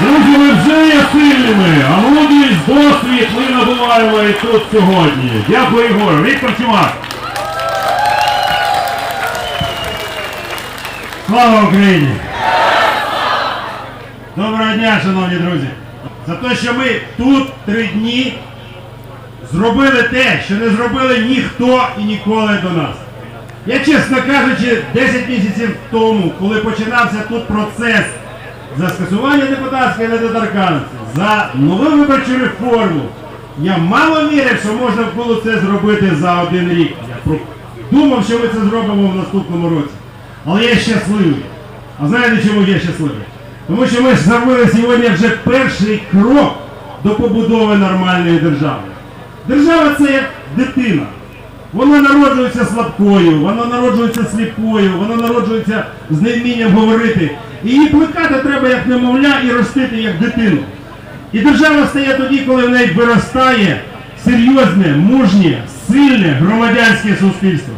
Друзі, ми вже є сильними, а мудрість досвід ми набуваємо і тут сьогодні. Дякую, Ігор. Віктор Чумак. Слава Україні! Доброго дня, шановні друзі! За те, що ми тут три дні зробили те, що не зробили ніхто і ніколи до нас. Я, чесно кажучи, 10 місяців тому, коли починався тут процес за скасування депутатської недоторканності, за нову виборчу реформу, я мало вірив, що можна було це зробити за один рік. Я думав, що ми це зробимо в наступному році. Але я щасливий. А знаєте, чому я щасливий? Тому що ми зробили сьогодні вже перший крок до побудови нормальної держави. Держава це як дитина. Вона народжується слабкою, вона народжується сліпою, вона народжується з невмінням говорити. Її плекати треба як немовля і ростити як дитину. І держава стає тоді, коли в неї виростає серйозне, мужнє, сильне громадянське суспільство.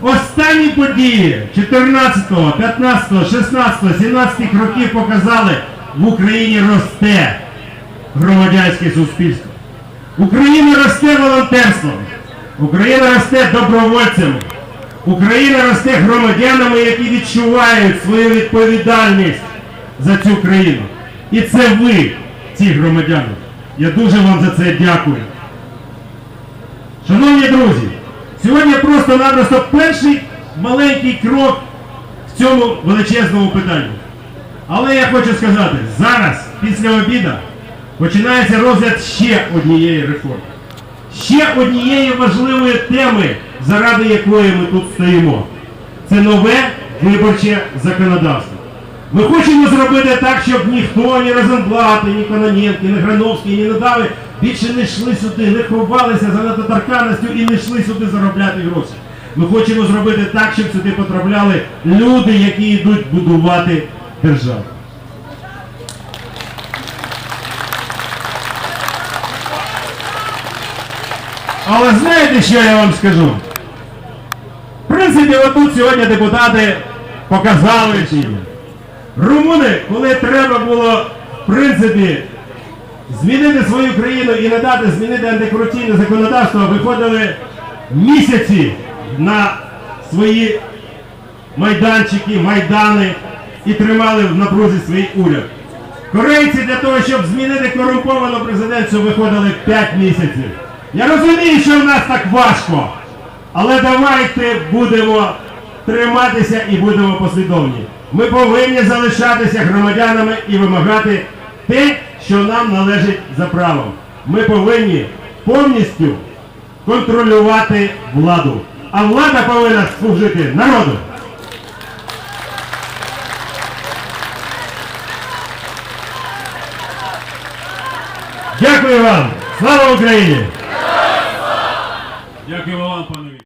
Останні події 14, 15, 16, 17 років показали, в Україні росте громадянське суспільство. Україна росте волонтерством, Україна росте добровольцями, Україна росте громадянами, які відчувають свою відповідальність за цю країну. І це ви, ці громадяни. Я дуже вам за це дякую. Шановні друзі, сьогодні просто-напросто перший маленький крок в цьому величезному питанні. Але я хочу сказати, зараз, після обіда, починається розгляд ще однієї реформи. Ще однієї важливої теми, заради якої ми тут стоїмо. Це нове виборче законодавство. Ми хочемо зробити так, щоб ніхто, ні Розенблати, ні Кононенки, ні Грановський, ні Надави більше не йшли сюди, не ховалися за недоторканністю і не йшли сюди заробляти гроші. Ми хочемо зробити так, щоб сюди потрапляли люди, які йдуть будувати державу. Але знаєте, що я вам скажу? В принципі, отут сьогодні депутати показали чині. Румуни, коли треба було, в принципі, змінити свою країну і не дати змінити антикорупційне законодавство, виходили місяці на свої майданчики, майдани і тримали в напрузі свій уряд. Корейці для того, щоб змінити корумповану президенцію, виходили 5 місяців. Я розумію, що в нас так важко, але давайте будемо триматися і будемо послідовні. Ми повинні залишатися громадянами і вимагати те, що нам належить за правом. Ми повинні повністю контролювати владу. А влада повинна служити народу. Дякую вам! Слава Україні! Дякую вам, пане Віктор.